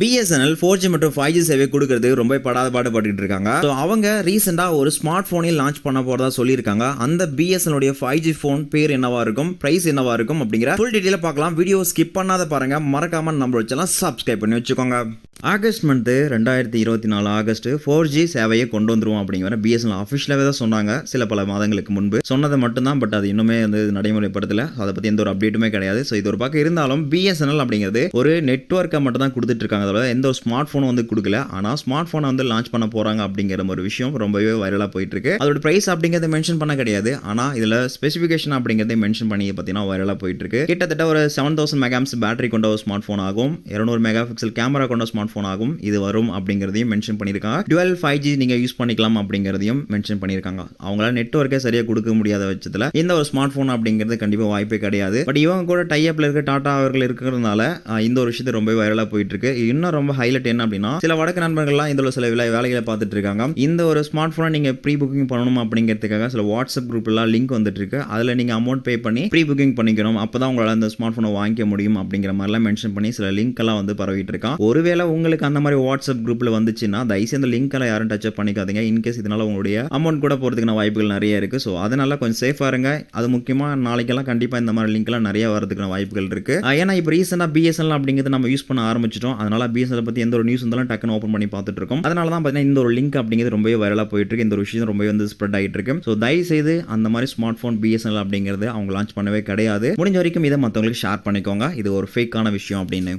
BSNL four G மற்றும் five G சேவை கொடுக்கறது ரொம்ப படாத பாடுபட்டு இருக்காங்க. ஸோ அவங்க ரீசெண்டாக ஒரு ஸ்மார்ட் ஃபோனையும் லான்ச் பண்ண போகிறதா சொல்லியிருக்காங்க. அந்த பிஎஸ்என்எல் ஃபைவ் ஜி ஃபோன் பேர் என்னவா இருக்கும் ப்ரைஸ் என்னவா இருக்கும் அப்படிங்கிற ஃபுல் டீட்டெயிலாக பார்க்கலாம். வீடியோ ஸ்கிப் பண்ணாத பாருங்க. மறக்காம நம்ம வச்செல்லாம் சப்ஸ்கிரைப் பண்ணி வச்சுக்கோங்க. ஆகஸ்ட் மந்த்து ரெண்டாயிரத்தி இருபத்தி நாலு ஆகஸ்ட் ஃபோர் ஜி சேவையை கொண்டு வந்துருவோம் அப்படிங்கிற பிஎஸ்என்எல் அஃபிஷியலாகவே தான் சொன்னாங்க. சில பல மாதங்களுக்கு முன்பு. சொன்னதை மட்டும்தான் பட் அது இன்னுமே வந்து நடைமுறைப்படுத்தல. அதை பற்றி எந்த ஒரு அப்டேட்டுமே கிடையாது. ஸோ இது ஒரு பக்கம் இருந்தாலும் பிஎஸ்என்எல் அப்படிங்கிறது ஒரு நெட்ஒர்க்கை மட்டும் தான் கொடுத்துட்டு இருக்காங்க அதோட எந்த ஒரு ஸ்மார்ட் ஃபோனும் வந்து கொடுக்கல. ஆனால் ஸ்மார்ட் ஃபோனை வந்து லான்ச் பண்ண போறாங்க அப்படிங்கிற ஒரு விஷயம் ரொம்பவே வைரலாக போயிட்டு இருக்கு அதோட ப்ரைஸ் அப்படிங்கிறத மென்ஷன் பண்ண கிடையாது. ஆனால் இதில் ஸ்பெசிஃபிகேஷன் அப்படிங்கிறத மென்ஷன் பண்ணி பார்த்தீங்கன்னா வைரலாக போயிட்டு இருக்கு கிட்டத்தட்ட ஒரு செவன் தௌசண்ட் மெகாம்ஸ் பேட்டரி கொண்ட ஒரு ஸ்மார்ட் ஃபோன் ஆகும். இரநூறு மெகா பிக்சல் கேமரா கொண்ட ஸ்மார்ட் ஃபோன் ஆகும் இது வரும் அப்படிங்கிறதையும் மென்ஷன் பண்ணியிருக்காங்க. டுவெல் ஃபைவ் ஜி நீங்கள் யூஸ் பண்ணிக்கலாம் அப்படிங்கிறதையும் மென்ஷன் பண்ணியிருக்காங்க. அவங்களால நெட்ஒர்க்கே சரியாக கொடுக்க முடியாத பட்சத்தில் இந்த ஒரு ஸ்மார்ட் ஃபோன் அப்படிங்கிறது கண்டிப்பாக வாய்ப்பே கிடையாது. பட் இவங்க கூட டைஅப்ல இருக்க டாடா அவர்கள் இருக்கிறதுனால இந்த ஒரு விஷயத்தை ரொம்ப வைரலாக போயிட்டு இருக்கு இன்னும் ரொம்ப ஹைலைட் என்ன அப்படின்னா சில வடக்கு நண்பர்கள்லாம் இந்த சில வேலை வேலைகளை பார்த்துட்டு இருக்காங்க. இந்த ஒரு ஸ்மார்ட் ஃபோனை நீங்கள் ப்ரீ புக்கிங் பண்ணணும் அப்படிங்கிறதுக்காக சில வாட்ஸ்அப் குரூப்லாம் லிங்க் வந்துட்டு இருக்கு அதில் நீங்கள் அமௌண்ட் பே பண்ணி ப்ரீ புக்கிங் பண்ணிக்கணும். அப்போ தான் உங்களால் அந்த ஸ்மார்ட் ஃபோனை வாங்கிக்க முடியும் அப்படிங்கிற மாதிரிலாம் மென்ஷன் பண்ணி சில லிங்க் எல்லாம் வந்து பரவிட்டு இருக்கான். ஒருவேளை உங்களுக்கு அந்த மாதிரி வாட்ஸ்அப் குரூப்பில் வந்துச்சுன்னா தயவுசெய்து அந்த லிங்க் எல்லாம் யாரும் டச் பண்ணிக்காதீங்க. இன்கேஸ் இதனால உங்களுடைய அமௌண்ட் கூட போகிறதுக்கான வாய்ப்புகள் நிறைய இருக்கு. ஸோ அதனால கொஞ்சம் சேஃபாக இருங்க. அது முக்கியமாக நாளைக்கெல்லாம் கண்டிப்பாக இந்த மாதிரி லிங்க்லாம் நிறைய வரதுக்கான வாய்ப்புகள் இருக்கு. ஏன்னா இப்போ ரீசெண்டாக பிஎஸ்என்எல் அப்படிங்கிறது நம்ம யூஸ் பண்ண ஆரம்பிச்சிட்டோம். அதனால பிஎஸ்என்எல் பற்றி எந்த ஒரு நியூஸ் இருந்தாலும் டக்குன்னு ஓப்பன் பண்ணி பார்த்துட்டு இருக்கோம். அதனால தான் பார்த்தீங்கன்னா இந்த ஒரு லிங்க் அப்படிங்கிறது ரொம்பவே வைரலாக போயிட்டு இருக்கு. இந்த ஒரு விஷயம் ரொம்பவே வந்து ஸ்ப்ரெட் ஆகிட்டு இருக்கு. ஸோ தயவு செய்து அந்த மாதிரி ஸ்மார்ட் ஃபோன் பிஎஸ்என்எல் அப்படிங்கிறது அவங்க லான்ச் பண்ணவே கிடையாது. முடிஞ்ச வரைக்கும் இதை மற்றவங்களுக்கு ஷேர் பண்ணிக்கோங்க. இது ஒரு ஃபேக்கான விஷயம் அப்படின்னு.